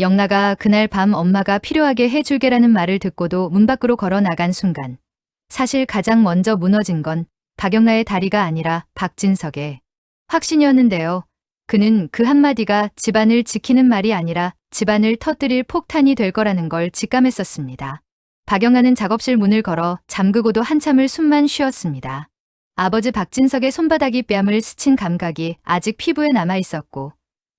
영나가 그날 밤 엄마가 필요하게 해줄게라는 말을 듣고도 문 밖으로 걸어 나간 순간 사실 가장 먼저 무너진 건 박영나의 다리가 아니라 박진석의 확신이었는데요. 그는 그 한마디가 집안을 지키는 말이 아니라 집안을 터뜨릴 폭탄이 될 거라는 걸 직감했었습니다. 박영나는 작업실 문을 걸어 잠그고도 한참을 숨만 쉬었습니다. 아버지 박진석의 손바닥이 뺨을 스친 감각이 아직 피부에 남아 있었고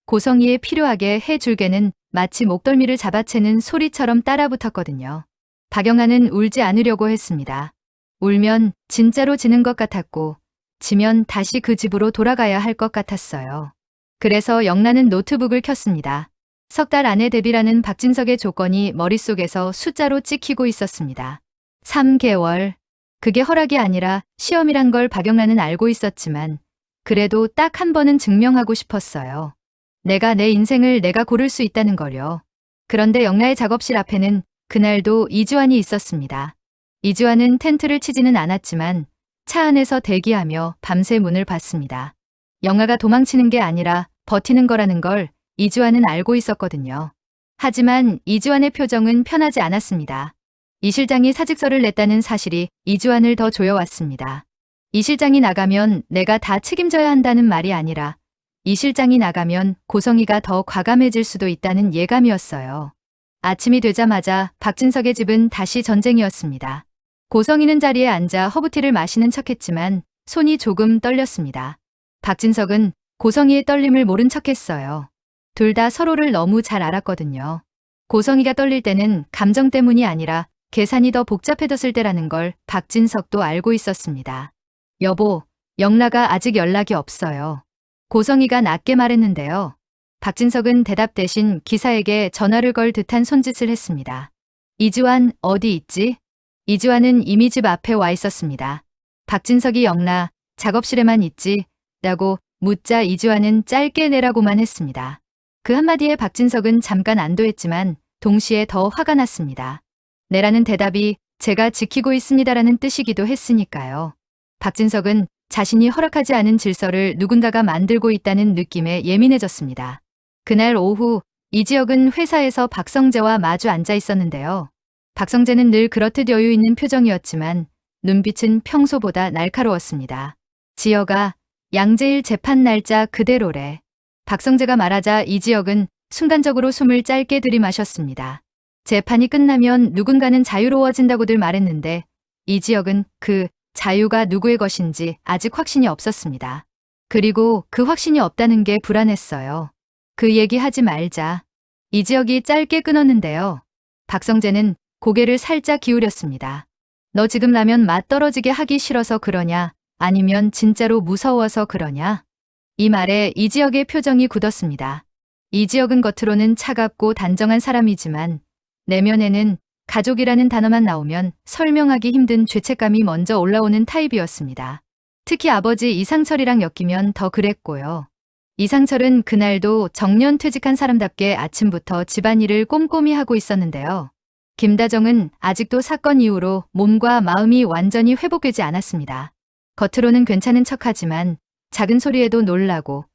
고성이에 필요하게 해줄게는 마치 목덜미를 잡아채는 소리처럼 따라붙었거든요. 박영아는 울지 않으려고 했습니다. 울면 진짜로 지는 것 같았고 지면 다시 그 집으로 돌아가야 할 것 같았어요. 그래서 영란은 노트북을 켰습니다. 석 달 안에 데뷔라는 박진석의 조건이 머릿속에서 숫자로 찍히고 있었습니다. 3개월. 그게 허락이 아니라 시험이란 걸 박영란은 알고 있었지만 그래도 딱 한 번은 증명하고 싶었어요. 내가 내 인생을 내가 고를 수 있다는 걸요. 그런데 영라의 작업실 앞에는 그날도 이주환이 있었습니다. 이주환은 텐트를 치지는 않았지만 차 안에서 대기하며 밤새 문을 봤습니다. 영아가 도망치는 게 아니라 버티는 거라는 걸 이주환은 알고 있었거든요. 하지만 이주환의 표정은 편하지 않았습니다. 이 실장이 사직서를 냈다는 사실이 이주환을 더 조여왔습니다. 이 실장이 나가면 내가 다 책임져야 한다는 말이 아니라 이 실장이 나가면 고성이가 더 과감해질 수도 있다는 예감이었어요. 아침이 되자마자 박진석의 집은 다시 전쟁이었습니다. 고성이는 자리에 앉아 허브티를 마시는 척했지만 손이 조금 떨렸습니다. 박진석은 고성이의 떨림을 모른 척했어요. 둘 다 서로를 너무 잘 알았거든요. 고성이가 떨릴 때는 감정 때문이 아니라 계산이 더 복잡해졌을 때라는 걸 박진석도 알고 있었습니다. 여보, 영라가 아직 연락이 없어요. 고성이가 낮게 말했는데요. 박진석은 대답 대신 기사에게 전화를 걸 듯한 손짓을 했습니다. 이주환 어디 있지? 이주환은 이미 집 앞에 와 있었습니다. 박진석이 영라 작업실에만 있지? 라고 묻자 이주환은 짧게 내라고만 했습니다. 그 한마디에 박진석은 잠깐 안도했지만 동시에 더 화가 났습니다. 내라는 대답이 제가 지키고 있습니다라는 뜻이기도 했으니까요. 박진석은 자신이 허락하지 않은 질서를 누군가가 만들고 있다는 느낌에 예민해졌습니다. 그날 오후 이지혁은 회사에서 박성재와 마주 앉아 있었는데요. 박성재는 늘 그렇듯 여유 있는 표정이었지만 눈빛은 평소보다 날카로웠습니다. 지혁아, 양재일 재판 날짜 그대로래. 박성재가 말하자 이지혁은 순간적으로 숨을 짧게 들이마셨습니다. 재판이 끝나면 누군가는 자유로워진다고들 말했는데 이지혁은 그 자유가 누구의 것인지 아직 확신이 없었습니다. 그리고 그 확신이 없다는 게 불안했어요. 그 얘기 하지 말자. 이지혁이 짧게 끊었는데요. 박성재는 고개를 살짝 기울였습니다. 너 지금 라면 맛 떨어지게 하기 싫어서 그러냐? 아니면 진짜로 무서워서 그러냐? 이 말에 이지혁의 표정이 굳었습니다. 이지혁은 겉으로는 차갑고 단정한 사람이지만 내면에는 가족이라는 단어만 나오면 설명하기 힘든 죄책감이 먼저 올라오는 타입이었습니다. 특히 아버지 이상철이랑 엮이면 더 그랬고요. 이상철은 그날도 정년 퇴직한 사람답게 아침부터 집안일을 꼼꼼히 하고 있었는데요. 김다정은 아직도 사건 이후로 몸과 마음이 완전히 회복되지 않았습니다. 겉으로는 괜찮은 척하지만 작은 소리에도 놀라고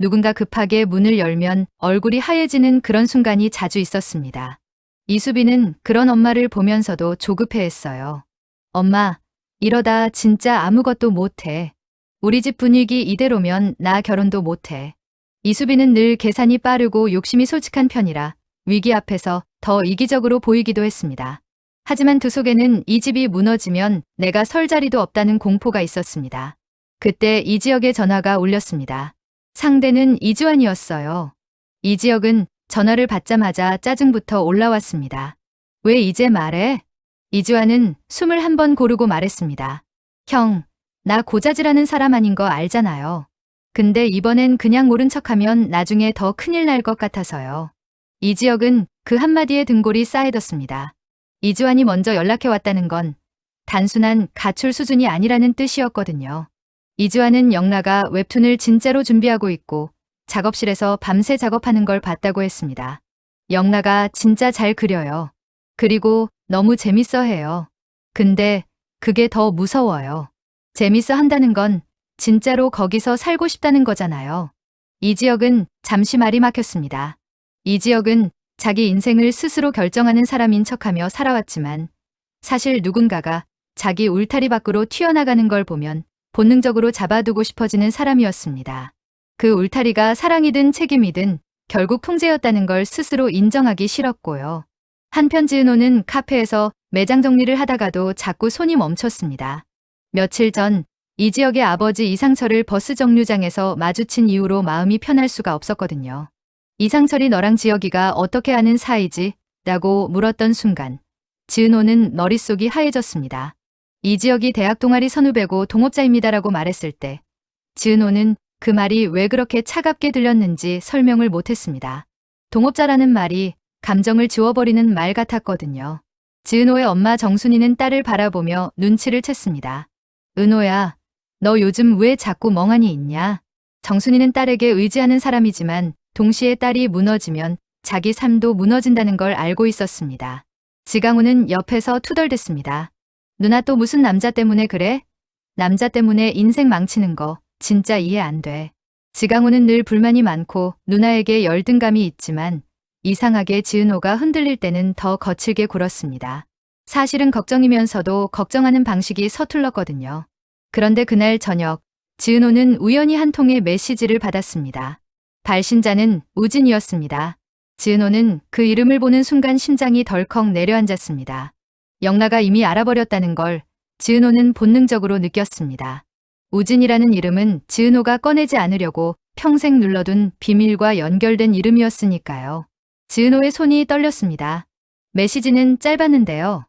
누군가 급하게 문을 열면 얼굴이 하얘지는 그런 순간이 자주 있었습니다. 이수빈은 그런 엄마를 보면서도 조급해했어요. 엄마, 이러다 진짜 아무것도 못해. 우리 집 분위기 이대로면 나 결혼도 못해. 이수빈은 늘 계산이 빠르고 욕심이 솔직한 편이라 위기 앞에서 더 이기적으로 보이기도 했습니다. 하지만 두 속에는 이 집이 무너지면 내가 설 자리도 없다는 공포가 있었습니다. 그때 이 지역의 전화가 울렸습니다. 상대는 이주환이었어요. 이 지역은 전화를 받자마자 짜증부터 올라왔습니다. 왜 이제 말해? 이주환은 숨을 한 번 고르고 말했습니다. 형, 나 고자질하는 사람 아닌 거 알잖아요. 근데 이번엔 그냥 모른 척하면 나중에 더 큰일 날 것 같아서요. 이 지역은 그 한마디에 등골이 쌓여졌습니다. 이주환이 먼저 연락해 왔다는 건 단순한 가출 수준이 아니라는 뜻이었거든요. 이주환은 영라가 웹툰을 진짜로 준비하고 있고 작업실에서 밤새 작업하는 걸 봤다고 했습니다. 영라가 진짜 잘 그려요. 그리고 너무 재밌어 해요. 근데 그게 더 무서워요. 재밌어 한다는 건 진짜로 거기서 살고 싶다는 거잖아요. 이 지역은 잠시 말이 막혔습니다. 이 지역은 자기 인생을 스스로 결정하는 사람인 척하며 살아왔지만 사실 누군가가 자기 울타리 밖으로 튀어나가는 걸 보면 본능적으로 잡아두고 싶어지는 사람이었습니다. 그 울타리가 사랑이든 책임이든 결국 통제였다는 걸 스스로 인정하기 싫었고요. 한편 지은호는 카페에서 매장 정리를 하다가도 자꾸 손이 멈췄습니다. 며칠 전 이 지역의 아버지 이상철을 버스 정류장에서 마주친 이후로 마음이 편할 수가 없었거든요. 이상철이 너랑 지혁이가 어떻게 아는 사이지? 라고 물었던 순간 지은호는 머릿속이 하얘졌습니다. 이 지역이 대학 동아리 선후배고 동업자입니다라고 말했을 때 지은호는 그 말이 왜 그렇게 차갑게 들렸는지 설명을 못했습니다. 동업자라는 말이 감정을 지워버리는 말 같았거든요. 지은호의 엄마 정순이는 딸을 바라보며 눈치를 챘습니다. 은호야, 너 요즘 왜 자꾸 멍하니 있냐? 정순이는 딸에게 의지하는 사람이지만 동시에 딸이 무너지면 자기 삶도 무너진다는 걸 알고 있었습니다. 지강우는 옆에서 투덜댔습니다. 누나 또 무슨 남자 때문에 그래? 남자 때문에 인생 망치는 거 진짜 이해 안 돼. 지강우는 늘 불만이 많고 누나에게 열등감이 있지만 이상하게 지은호가 흔들릴 때는 더 거칠게 굴었습니다. 사실은 걱정이면서도 걱정하는 방식이 서툴렀거든요. 그런데 그날 저녁 지은호는 우연히 한 통의 메시지를 받았습니다. 발신자는 우진이었습니다. 지은호는 그 이름을 보는 순간 심장이 덜컥 내려앉았습니다. 영나가 이미 알아버렸다는 걸 지은호는 본능적으로 느꼈습니다. 우진이라는 이름은 지은호가 꺼내지 않으려고 평생 눌러둔 비밀과 연결된 이름이었으니까요. 지은호의 손이 떨렸습니다. 메시지는 짧았는데요.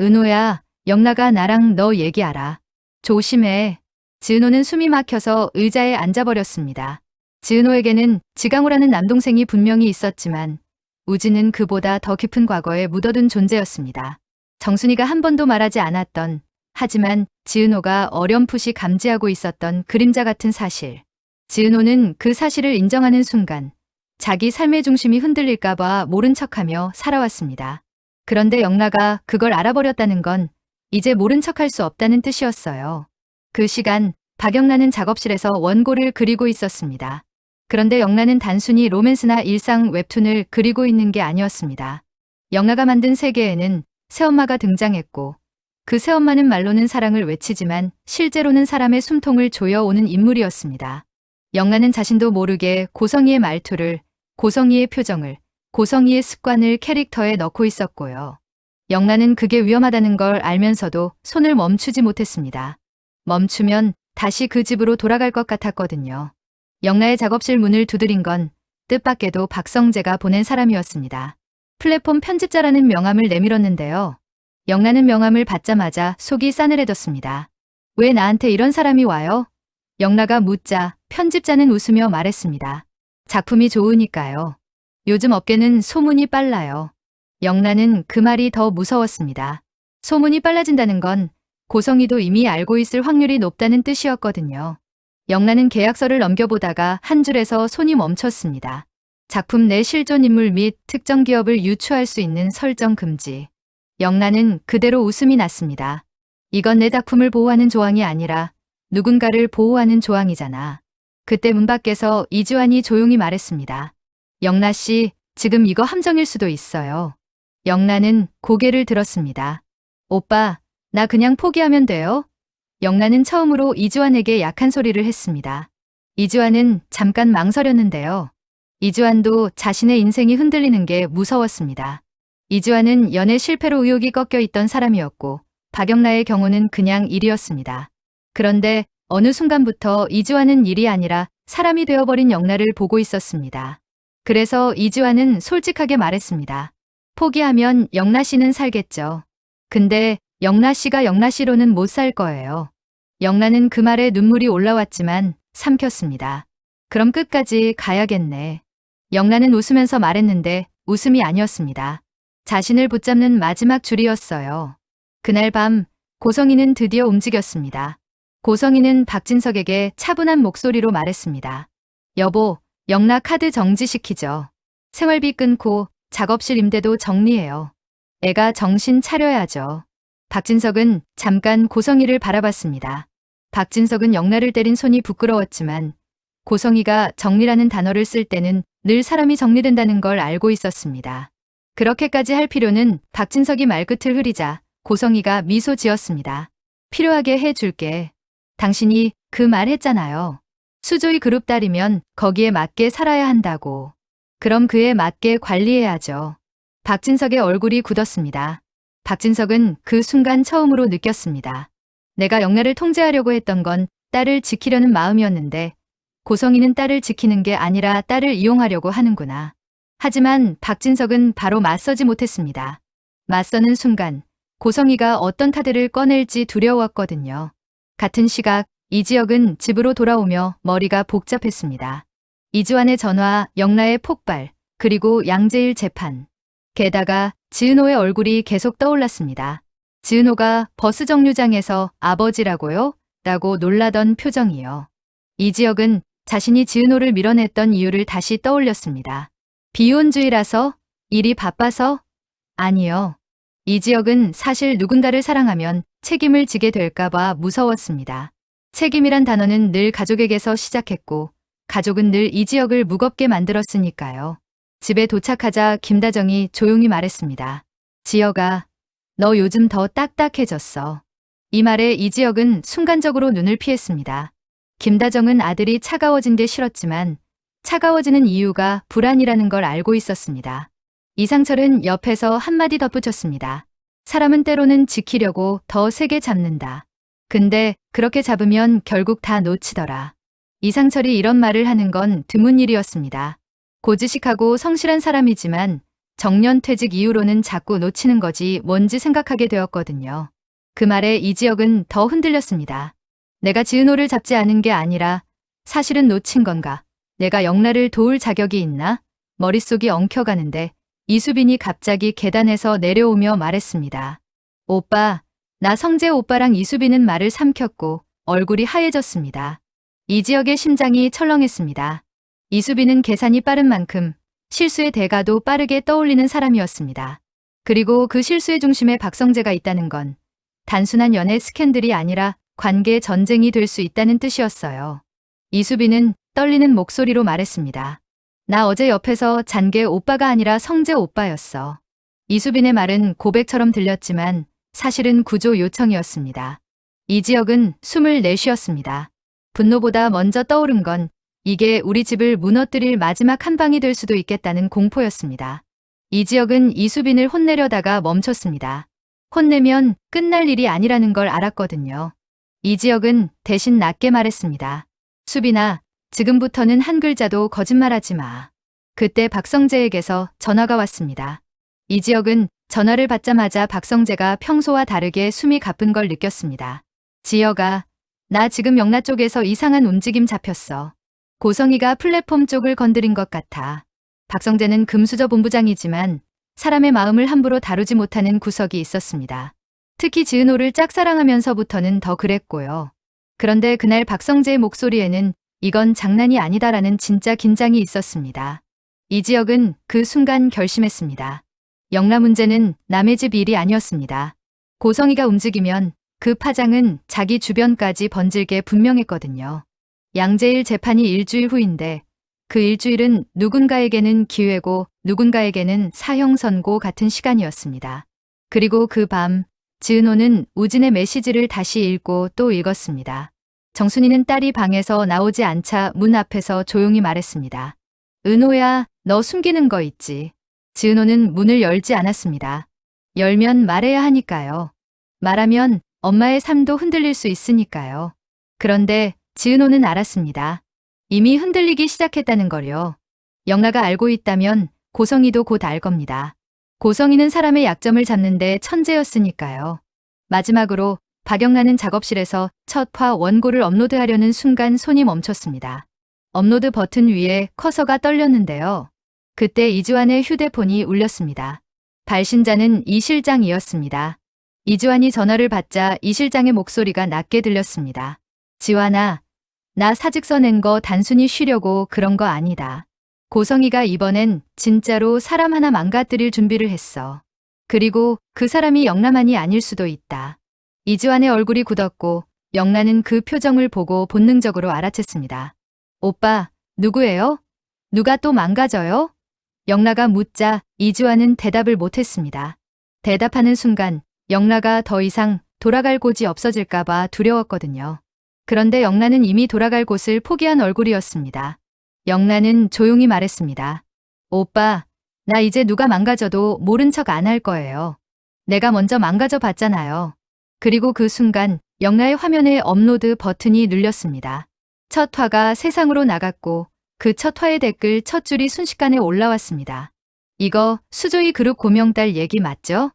은호야, 영나가 나랑 너 얘기하라. 조심해. 지은호는 숨이 막혀서 의자에 앉아버렸습니다. 지은호에게는 지강호라는 남동생이 분명히 있었지만 우진은 그보다 더 깊은 과거에 묻어둔 존재였습니다. 정순이가 한 번도 말하지 않았던 하지만 지은호가 어렴풋이 감지하고 있었던 그림자 같은 사실. 지은호는 그 사실을 인정하는 순간 자기 삶의 중심이 흔들릴까봐 모른 척하며 살아왔습니다. 그런데 영나가 그걸 알아버렸다는 건 이제 모른 척할 수 없다는 뜻이었어요. 그 시간 박영란은 작업실에서 원고를 그리고 있었습니다. 그런데 영란은 단순히 로맨스나 일상 웹툰을 그리고 있는 게 아니었습니다. 영나가 만든 세계에는 새엄마가 등장했고 그 새엄마는 말로는 사랑을 외치지만 실제로는 사람의 숨통을 조여오는 인물이었습니다. 영란은 자신도 모르게 고성이의 말투를, 고성이의 표정을, 고성이의 습관을 캐릭터에 넣고 있었고요. 영란은 그게 위험하다는 걸 알면서도 손을 멈추지 못했습니다. 멈추면 다시 그 집으로 돌아갈 것 같았거든요. 영나의 작업실 문을 두드린 건 뜻밖에도 박성재가 보낸 사람이었습니다. 플랫폼 편집자라는 명함을 내밀었는데요. 영나는 명함을 받자마자 속이 싸늘해졌습니다. 왜 나한테 이런 사람이 와요? 영나가 묻자 편집자는 웃으며 말했습니다. 작품이 좋으니까요. 요즘 업계는 소문이 빨라요. 영나는 그 말이 더 무서웠습니다. 소문이 빨라진다는 건 고성이도 이미 알고 있을 확률이 높다는 뜻이었거든요. 영나는 계약서를 넘겨보다가 한 줄에서 손이 멈췄습니다. 작품 내 실존 인물 및 특정 기업을 유추할 수 있는 설정 금지. 영나는 그대로 웃음이 났습니다. 이건 내 작품을 보호하는 조항이 아니라 누군가를 보호하는 조항이잖아. 그때 문 밖에서 이주환이 조용히 말했습니다. 영나 씨, 지금 이거 함정일 수도 있어요. 영나는 고개를 들었습니다. 오빠, 나 그냥 포기하면 돼요? 영나는 처음으로 이주환에게 약한 소리를 했습니다. 이주환은 잠깐 망설였는데요. 이주환도 자신의 인생이 흔들리는 게 무서웠습니다. 이주환은 연애 실패로 의욕이 꺾여 있던 사람이었고 박영나의 경우는 그냥 일이었습니다. 그런데 어느 순간부터 이주환은 일이 아니라 사람이 되어버린 영나를 보고 있었습니다. 그래서 이주환은 솔직하게 말했습니다. 포기하면 영나 씨는 살겠죠. 근데 영나 씨가 영나 씨로는 못 살 거예요. 영나는 그 말에 눈물이 올라왔지만 삼켰습니다. 그럼 끝까지 가야겠네. 영나는 웃으면서 말했는데 웃음이 아니었습니다. 자신을 붙잡는 마지막 줄이었어요. 그날 밤 고성이는 드디어 움직였습니다. 고성이는 박진석에게 차분한 목소리로 말했습니다. 여보, 영나 카드 정지시키죠. 생활비 끊고 작업실 임대도 정리해요. 애가 정신 차려야죠. 박진석은 잠깐 고성이를 바라봤습니다. 박진석은 영나를 때린 손이 부끄러웠지만 고성이가 정리라는 단어를 쓸 때는 늘 사람이 정리된다는 걸 알고 있었습니다. 그렇게까지 할 필요는 박진석이 말끝을 흐리자 고성이가 미소 지었습니다. 필요하게 해줄게. 당신이 그 말 했잖아요. 수조이 그룹 딸이면 거기에 맞게 살아야 한다고. 그럼 그에 맞게 관리해야죠. 박진석의 얼굴이 굳었습니다. 박진석은 그 순간 처음으로 느꼈습니다. 내가 영나를 통제하려고 했던 건 딸을 지키려는 마음이었는데 고성이는 딸을 지키는 게 아니라 딸을 이용하려고 하는구나. 하지만 박진석은 바로 맞서지 못했습니다. 맞서는 순간 고성이가 어떤 타들을 꺼낼지 두려웠거든요. 같은 시각 이지혁은 집으로 돌아오며 머리가 복잡했습니다. 이주환의 전화, 영라의 폭발, 그리고 양재일 재판. 게다가 지은호의 얼굴이 계속 떠올랐습니다. 지은호가 버스 정류장에서 아버지라고요? 라고 놀라던 표정이요. 이지혁은 자신이 지은호를 밀어냈던 이유를 다시 떠올렸습니다. 비혼주의라서? 일이 바빠서? 아니요. 이지혁은 사실 누군가를 사랑하면 책임을 지게 될까봐 무서웠습니다. 책임이란 단어는 늘 가족에게서 시작했고, 가족은 늘 이지혁을 무겁게 만들었으니까요. 집에 도착하자 김다정이 조용히 말했습니다. 지혁아, 너 요즘 더 딱딱해졌어. 이 말에 이지혁은 순간적으로 눈을 피했습니다. 김다정은 아들이 차가워진 게 싫었지만 차가워지는 이유가 불안이라는 걸 알고 있었습니다. 이상철은 옆에서 한마디 덧붙였습니다. 사람은 때로는 지키려고 더 세게 잡는다. 근데 그렇게 잡으면 결국 다 놓치더라. 이상철이 이런 말을 하는 건 드문 일이었습니다. 고지식하고 성실한 사람이지만 정년 퇴직 이후로는 자꾸 놓치는 거지 뭔지 생각하게 되었거든요. 그 말에 이지혁은 더 흔들렸습니다. 내가 지은호를 잡지 않은 게 아니라 사실은 놓친 건가? 내가 영라를 도울 자격이 있나? 머릿속이 엉켜가는데 이수빈이 갑자기 계단에서 내려오며 말했습니다. 오빠, 나 성재 오빠랑 이수빈은 말을 삼켰고 얼굴이 하얘졌습니다. 이지혁의 심장이 철렁했습니다. 이수빈은 계산이 빠른 만큼 실수의 대가도 빠르게 떠올리는 사람이었습니다. 그리고 그 실수의 중심에 박성재가 있다는 건 단순한 연애 스캔들이 아니라 관계 전쟁이 될 수 있다는 뜻이었어요. 이수빈은 떨리는 목소리로 말했습니다. 나 어제 옆에서 잔게 오빠가 아니라 성재 오빠였어. 이수빈의 말은 고백처럼 들렸지만 사실은 구조 요청이었습니다. 이지혁은 숨을 내쉬었습니다. 분노보다 먼저 떠오른 건 이게 우리 집을 무너뜨릴 마지막 한 방이 될 수도 있겠다는 공포였습니다. 이지혁은 이수빈을 혼내려다가 멈췄습니다. 혼내면 끝날 일이 아니라는 걸 알았거든요. 이지혁은 대신 낮게 말했습니다. 수빈아, 지금부터는 한 글자도 거짓말하지 마. 그때 박성재에게서 전화가 왔습니다. 이지혁은 전화를 받자마자 박성재가 평소와 다르게 숨이 가쁜 걸 느꼈습니다. 지혁아, 나 지금 영라 쪽에서 이상한 움직임 잡혔어. 고성이가 플랫폼 쪽을 건드린 것 같아. 박성재는 금수저 본부장이지만 사람의 마음을 함부로 다루지 못하는 구석이 있었습니다. 특히 지은호를 짝사랑하면서부터는 더 그랬고요. 그런데 그날 박성재의 목소리에는 이건 장난이 아니다라는 진짜 긴장이 있었습니다. 이 지역은 그 순간 결심했습니다. 영라 문제는 남의 집 일이 아니었습니다. 고성이가 움직이면 그 파장은 자기 주변까지 번질게 분명했거든요. 양재일 재판이 일주일 후인데 그 일주일은 누군가에게는 기회고 누군가에게는 사형 선고 같은 시간이었습니다. 그리고 그 밤 지은호는 우진의 메시지를 다시 읽고 또 읽었습니다. 정순이는 딸이 방에서 나오지 않자 문 앞에서 조용히 말했습니다. 은호야, 너 숨기는 거 있지. 지은호는 문을 열지 않았습니다. 열면 말해야 하니까요. 말하면 엄마의 삶도 흔들릴 수 있으니까요. 그런데 지은호는 알았습니다. 이미 흔들리기 시작했다는 걸요. 영라가 알고 있다면 고성이도 곧 알 겁니다. 고성이는 사람의 약점을 잡는데 천재였으니까요. 마지막으로 박영란은 작업실에서 첫 화 원고를 업로드하려는 순간 손이 멈췄습니다. 업로드 버튼 위에 커서가 떨렸는데요. 그때 이주환의 휴대폰이 울렸습니다. 발신자는 이 실장이었습니다. 이주환이 전화를 받자 이 실장의 목소리가 낮게 들렸습니다. 지환아, 나 사직서 낸 거 단순히 쉬려고 그런 거 아니다. 고성이가 이번엔 진짜로 사람 하나 망가뜨릴 준비를 했어. 그리고 그 사람이 영남만이 아닐 수도 있다. 이주환의 얼굴이 굳었고 영란은 그 표정을 보고 본능적으로 알아챘습니다. 오빠, 누구예요? 누가 또 망가져요? 영라가 묻자 이주환은 대답을 못했습니다. 대답하는 순간 영라가 더 이상 돌아갈 곳이 없어질까봐 두려웠거든요. 그런데 영라는 이미 돌아갈 곳을 포기한 얼굴이었습니다. 영라는 조용히 말했습니다. 오빠, 나 이제 누가 망가져도 모른 척 안 할 거예요. 내가 먼저 망가져 봤잖아요. 그리고 그 순간 영라의 화면에 업로드 버튼이 눌렸습니다. 첫 화가 세상으로 나갔고 그 첫 화의 댓글 첫 줄이 순식간에 올라왔습니다. 이거 수조이 그룹 고명딸 얘기 맞죠?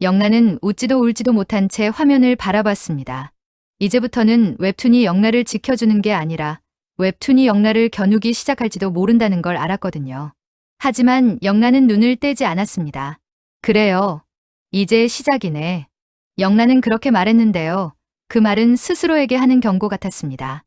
영라는 웃지도 울지도 못한 채 화면을 바라봤습니다. 이제부터는 웹툰이 영라를 지켜주는 게 아니라 웹툰이 영라를 겨누기 시작할지도 모른다는 걸 알았거든요. 하지만 영라는 눈을 떼지 않았습니다. 그래요. 이제 시작이네. 영라는 그렇게 말했는데요. 그 말은 스스로에게 하는 경고 같았습니다.